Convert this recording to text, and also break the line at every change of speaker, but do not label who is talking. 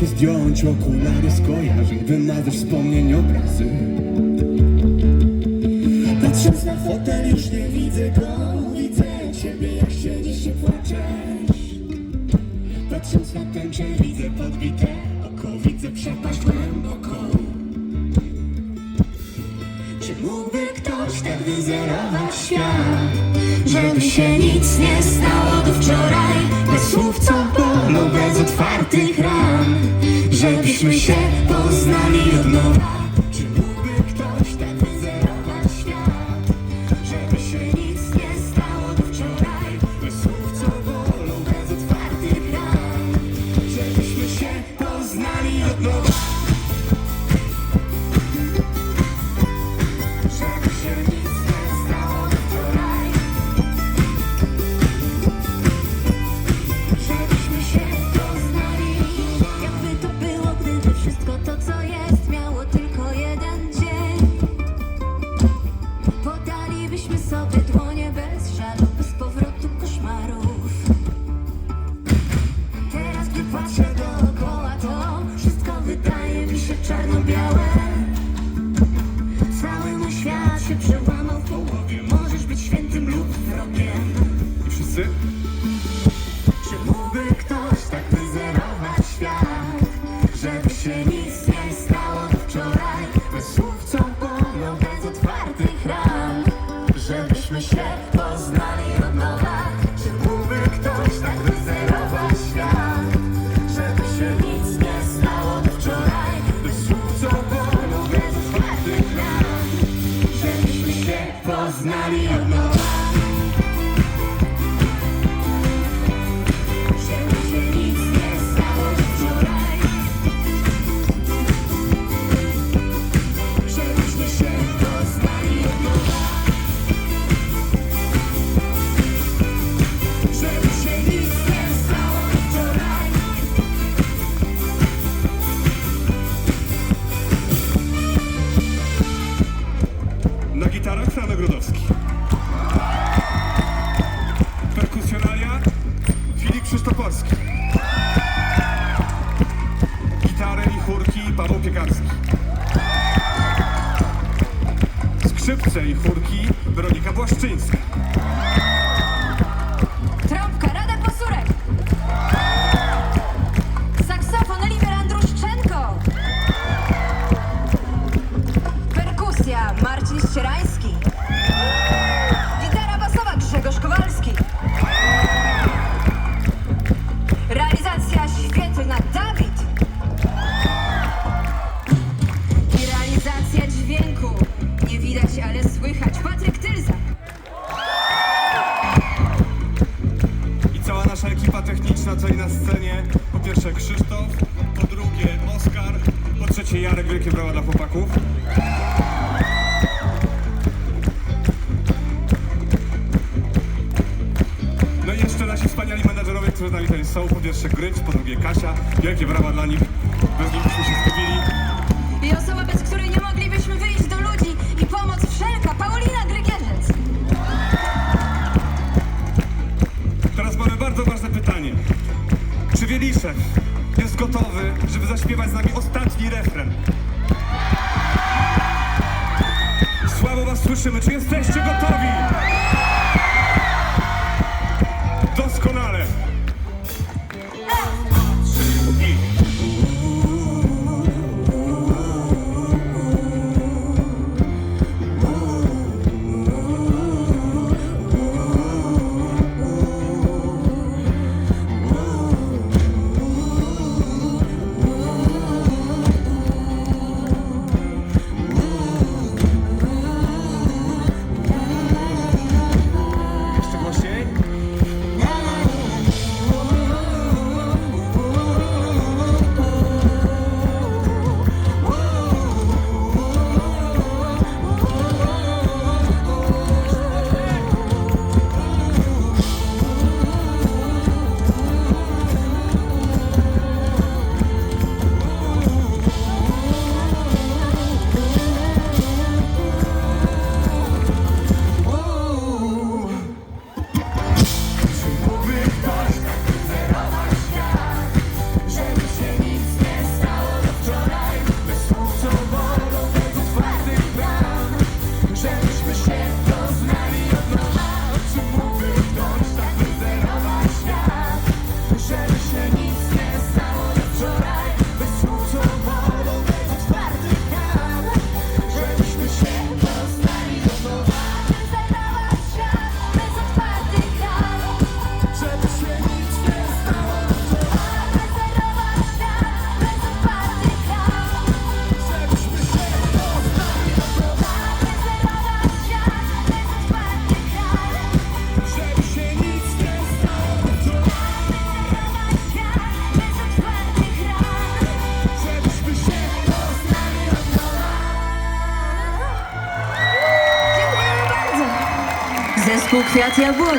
się zdjąć okulary skojarzeń Wymazasz wspomnień obrazy. Patrząc na fotel już nie widzę go. Widzę ciebie jak siedzisz i płaczesz Patrząc na tęczę widzę podbite oko Widzę przepaść głęboko. Czy mógłby ktoś tak wyzerować świat Żeby się nic nie stało do wczoraj Bez słów co bolą, bez otwartych ran Żebyśmy się poznali od nowa się nic nie stało wczoraj? Bez słów, co bolą, bez otwartych ran, żebyśmy się poznali od nowa. Skrzypce i chórki Weronika Błaszczyńska. Techniczna, co i na scenie. Po pierwsze Krzysztof, po drugie Oskar, po trzecie Jarek, wielkie brawa dla chłopaków. No i jeszcze nasi wspaniali menadżerowie, którzy z nami tutaj są. Po pierwsze Gryć, po drugie Kasia. Wielkie brawa dla nich. Bez nich byśmy się zgubili.
I osoba, bez której nie moglibyśmy wyjść do ludzi i pomoc wszelka, Paulina Grygierzec.
Teraz mamy bardzo ważne pytanie. Wieliszek jest gotowy, żeby zaśpiewać z nami ostatni refren? Słabo was słyszymy. Czy jesteście gotowi? Donc c'est à vous.